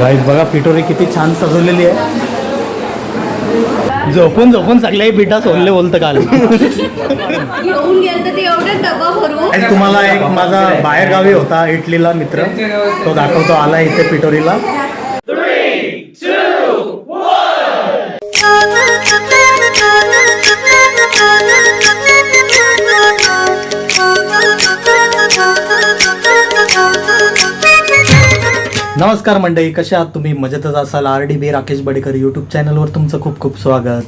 Guys बघा पिटोरी किती छान सजवलेली आहे. झोपून झोपून सगळ्याही पिठा सोडले बोलतं काल. तुम्हाला एक माझा बाहेरगावी होता इटलीला मित्र. तो दाखवतो आला इथे पिटोरीला नमस्कार मंडळी कशा आहात तुम्ही? मजेतच असाल. R D B Rakesh Badekar YouTube चॅनलवर तुमचं खूप खूप स्वागत.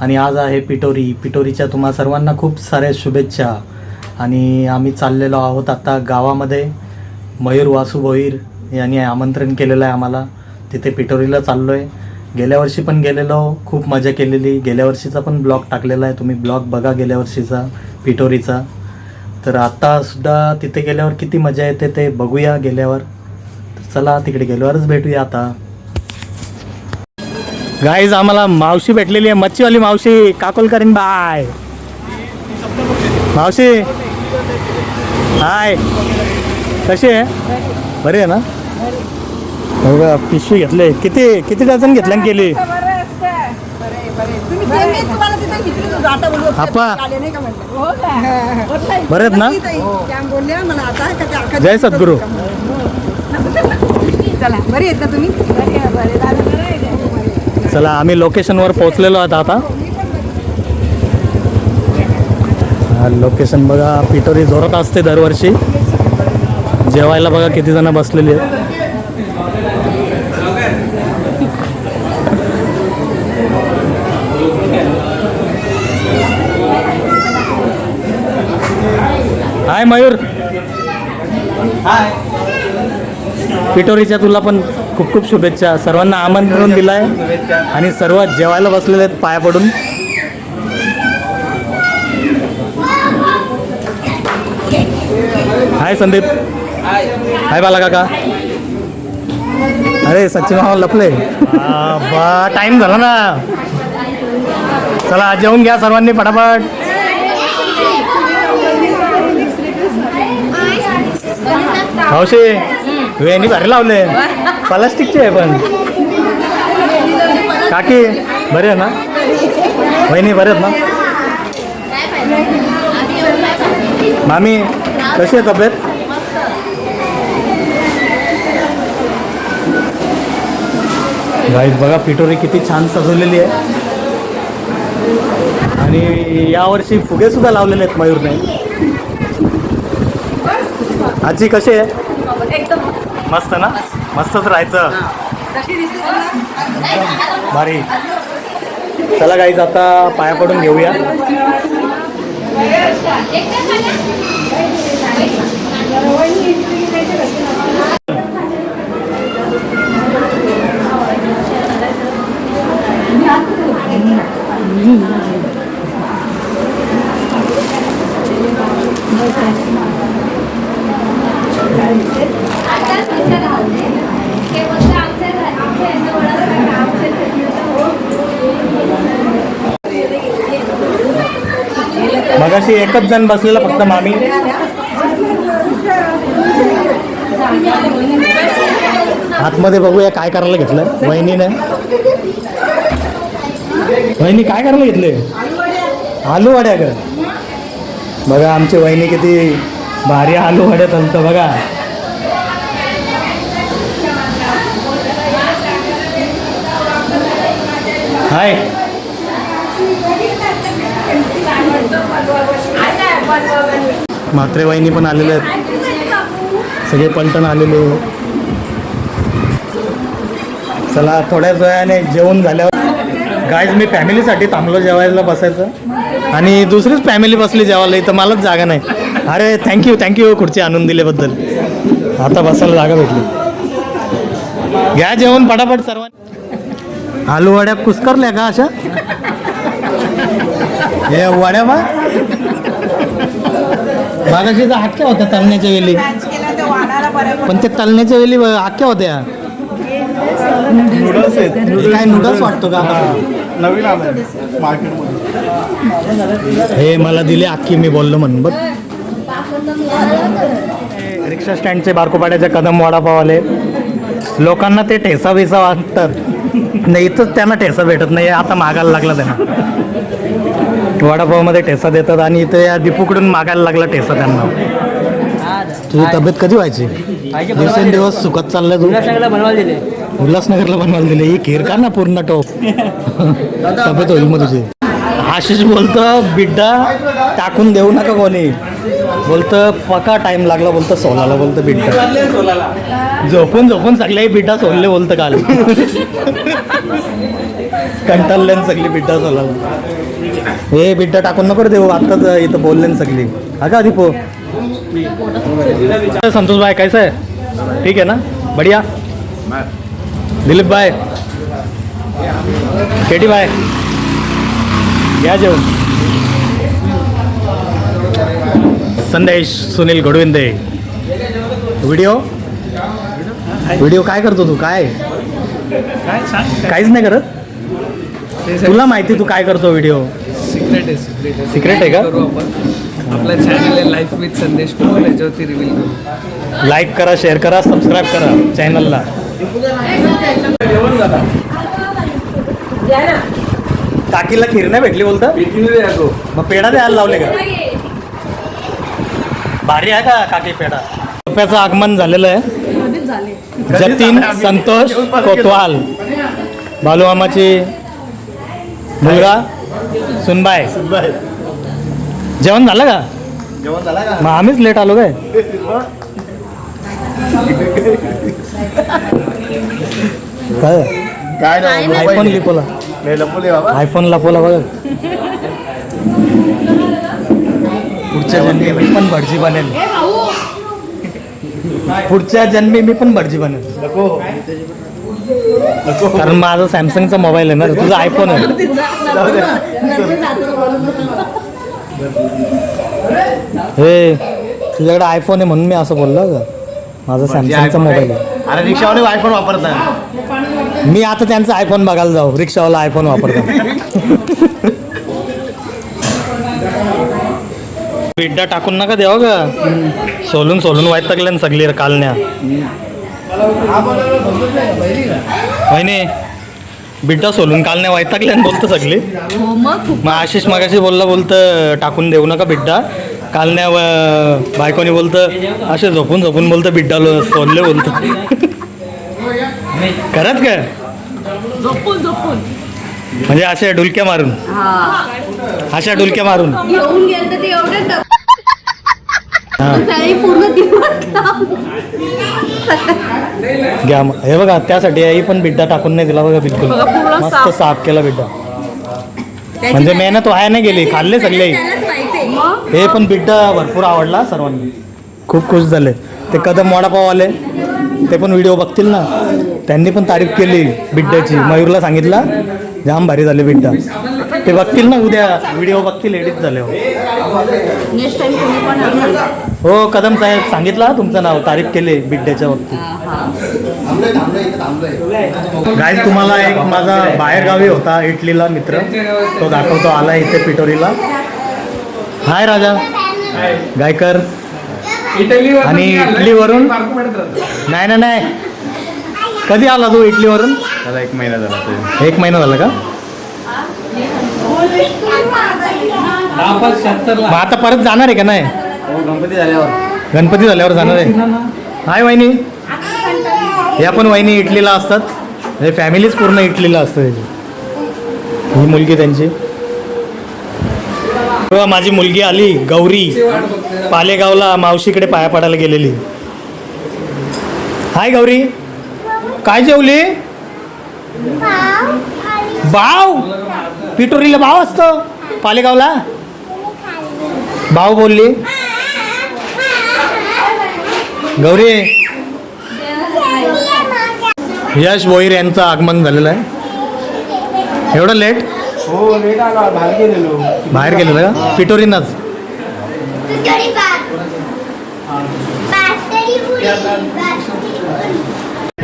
आणि आज आहे पिटोरी पिटोरीच्या तुम्हा सर्वांना खूप साऱ्या शुभेच्छा. आणि आम्ही चाललेलो आहोत आता गावामध्ये. मयूर वासू भोईर यांनी आमंत्रण केलेलं आहे आम्हाला. तिथे पिटोरीला चाललो आहे गेल्या वर्षी पण गेलेलो. खूप मजा केलेली. गेल्या वर्षीचा पण ब्लॉग टाकलेला आहे. तुम्ही ब्लॉग बघा गेल्या वर्षीचा पिटोरीचा तर आत्तासुद्धा तिथे गेल्यावर किती मजा येते ते बघूया गेल्यावर. चला तिकडे गेल्यावरच भेटूया आता. गाईज आम्हाला मावशी भेटलेली आहे मच्छीवाली मावशी. काकोलकरीन बाय मावशी. हाय कशी आहे? बरी आहे ना? बघा पिशवी घेतले. किती किती डझन घेतल्या आणि केली? आप्पा. बरे आहेत ना? जय सद्गुरू. चला बरी आहेत ना तुम्ही? चला आम्ही लोकेशनवर पोहोचलेलो आहोत आता. हा, लोकेशन बघा पिटोरी जोरात असते दरवर्षी. जेवायला बघा किती जण बसलेली आहेत. हाय मयूर. पिटोरीच्या तुला पण खूप खूप शुभेच्छा. सर्वांना आमंत्रण दिलं आहे आणि सर्व जेवायला बसलेले आहेत पाया पडून. हाय संदीप. हाय बाला काका. अरे सचिन भाऊ लपले. बा टाइम झाला ना. चला जेवून घ्या सर्वांनी पटापट. हौशी वेणी भारी लावले. प्लास्टिकचे आहे पण. काकी बरे आहे ना? वहिनी बरे आहेत ना? मामी कशी आहे तब्येत? गाईज बघा पिटोरी किती छान सजवलेली आहे. आणि यावर्षी फुगे सुद्धा लावलेले आहेत मयूरने. आजी कशी आहे? मस्त ना? मस्तच राहायचं. भारी. चला गाईज आता पाया पडून घेऊया. मगाशी एकच जण बसलेला फक्त मामी. आतमध्ये बघूया काय करायला घेतलं वहिनीने. वहिनी काय करायला घेतले? आलू वड्या ग. बघा आमची वहिनी किती भारी आलू वड्या तंत बघा. हाय. म्हात्रे वहिनी पण आलेले आहेत. सगळे पलटण आलेले. चला थोड्याच वेळाने जेवण झाल्यावर गायज मी फॅमिलीसाठी थांबलो जेवायला बसायचं. आणि दुसरीच फॅमिली बसली जेवायला इथं मलाच जागा नाही. अरे थँक्यू थँक्यू खुर्ची आणून दिल्याबद्दल. आता बसायला जागा भेटली. घ्या जेवण पटापट सर्वांनी. आलू वड्या कुस्करल्या का अशा? हे वड्या बा. तर हाक्या होत्या तलण्याच्या वेळी पण ते तलण्याच्या वेळी हाक्या होत्या. नूडल्स आहेत. काय नूडल्स वाटतो का? नवीन आलंय. मार्केटमध्ये हे मला दिले अख्खी मी बोललो म्हणून. बघ. रिक्षा स्टँडचे बारकोपाड्याचे कदम वडापाव आले लोकांना ते ठेसा बिसा वाटतात नाही इथंच त्यांना ठेसा भेटत नाही आता मागायला लागला त्यांना. वडापावमध्ये ठेसा देतात आणि इथे या दीपूकडून मागायला लागला ठेसा त्यांना. तुझी तब्येत कधी व्हायची? दिवसेंदिवस सुखात चाललंय तू? उल्हासनगरला बनवायला दिले. ही खीर का ना पूर्ण टोप. तब्येत होईल मग तुझी. आशिष बोलतं बिड्डा टाकून देऊ नका कोणी. बोलतं पका टाइम लागला बोलतं सोलाला बोलतं बिड्डा झोपून झोपून सगळ्याही बिड्डा सोनले बोलतं काल. कंटाळले सगळी बिड्डा सोलाला. हे बिड्डा टाकून नको देऊ आत्ताच इथं बोलले सगळी. हा का दीपो? संतोष भाई कैसा आहे ठीक आहे ना? बढ़िया. दिलीप भाई. केटी भाई. या जेवण? संदेश सुनील घोडविंदे व्हिडिओ व्हिडिओ काय करतो तू? काय? काहीच नाही करत? तुला माहिती तू काय करतो व्हिडिओ सिक्रेट आहे सिक्रेट आहे. का? आपला चॅनल आहे लाईफ विथ संदेश पवार याच्यावरती रिव्हील करू. लाईक करा शेअर करा सबस्क्राईब करा चॅनलला काकीला खीर नाही भेटली बोलतं? मग पेढा द्यायला लावले का? भारी आहे का काकी पेढा? रुपयाचं आगमन झालेलं आहे. जतीन संतोष कोतवाल बालूमामाची मुलगा सुनबाय जेवण झालं का? जेवण झाला का? मग आम्हीच लेट आलो काय? काय? काय. आयफोन लिपोला आयफोन लपवला बघा. पुढच्या जन्मी मी पण भटजी बनेल. पुढच्या जन्मी मी पण भटजी बनेल. कारण माझा सॅमसंगचा मोबाईल आहे ना तुझा आयफोन आहे. हे तुझ्याकडे आयफोन आहे म्हणून मी असं बोललो का? माझा सॅमसंगचा मोबाईल आहे. अरे रिक्षावाले आयफोन वापरतात मी आता त्यांचा आयफोन बघायला जाऊ. रिक्षावाला आयफोन वापरतात. बिड्डा टाकून नका देवा का सोलून सोलून व्हायला लागले ना सगळी कालण्या. नाही बिड्डा सोलून कालण्या व्हायला लागल्या ना बोलतं सगळी. हो मग? आशिष मागाशी बोलला बोलतं टाकून देऊ नका बिड्डा कालण्या व- बायकोनी बोलतं असे झोपून झोपून बोलतं बिड्डा सोडले बोलतं. खरंच काय झोपून झोपून. म्हणजे अशा डुलक्या मारून. अशा डुलक्या मारून. पूर्ण दिवस काम. घ्या मग. हे बघा त्यासाठी आई पण बिड्डा टाकून नाही दिला बघा बिलकुल. मस्त साफ. केला बिड्डा. म्हणजे मेहनत व्हाय नाही गेली खाल्ले सगळे. हे पण बिड्डा भरपूर आवडला सर्वांनी. खूप खुश झाले. ते कदम वडापाव आले ते पण व्हिडिओ बघतील ना. त्यांनी पण तारीफ केली बिड्ड्याची. मयूरला सांगितलं जाम भारी झाले बिड्डा ते बघतील ना उद्या. व्हिडिओ बघतील एडिट झाले नेक्स्ट टाइम तुम्ही पण आणा. हो कदम साहेब सांगितलं हा तुमचं नाव तारीफ केली बिड्ड्याच्या बाबतीत हा, हा. गाईज तुम्हाला एक माझा बाहेरगावी होता इटलीला मित्र. तो दाखवतो आला इथे पिटोरीला हाय राजा. गायकर. इटली आणि इटलीवरून? नाही नाही नाही. कधी आला तू इटलीवरून? त्याला एक महिना झाला तो. एक महिना झाला का? मग आता परत जाणार आहे का नाही? हो गणपती झाल्यावर. गणपती झाल्यावर जाणार आहे. हाय वहिनी. या पण वहिनी इटलीला असतात. हे फॅमिलीच पूर्ण इटलीला असतं त्याची ही मुलगी त्यांची. तेव्हा माझी मुलगी आली गौरी. पालेगावला मावशीकडे पाया पडायला गेलेली. हाय गौरी. काय जेवली? बाव पिटोरीला भाव असतो. पालेगावला? भाव बोलली. गौरी. यश भोईर यांचं आगमन झालेलं आहे. एवढं लेट हो लेट आला. बाहेर गेलेलो. बाहेर गेलेलं का? पिटोरीनच पुरी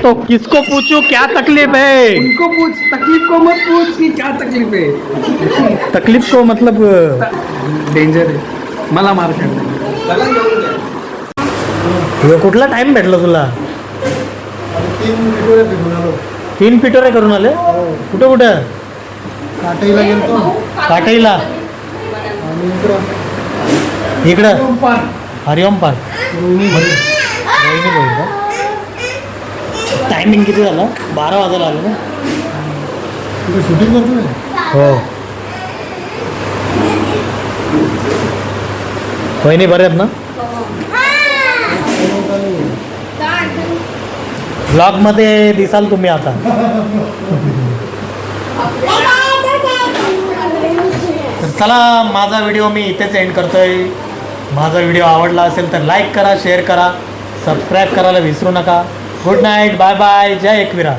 तो किसको पूछू क्या तकलीफ है? उनको पूछ तकलीफ को मत पूछ कि क्या तकलीफ है। तकलीफ को मतलब डेंजर आहे मला मार खायला हे कुठला टाइम भेटला तुला? तीन पिटोरे करून आले? कुठं कुठं? काटाईला गेलतो. काटाईला. इकडं. हरिओम पार्क रोहिणी बोल का टायमिंग किती झालं? बारा वाजायला आलं ना? शूटिंग करतो हो. वहिनी बरे आहेत ना? ब्लॉगमध्ये दिसाल तुम्ही आता. तर चला माझा व्हिडिओ मी इथेच एंड करतोय. माझा व्हिडिओ आवडला असेल तर लाईक करा शेअर करा. सबस्क्राईब करायला विसरू नका. गुड नाईट बाय बाय जय एकविरा.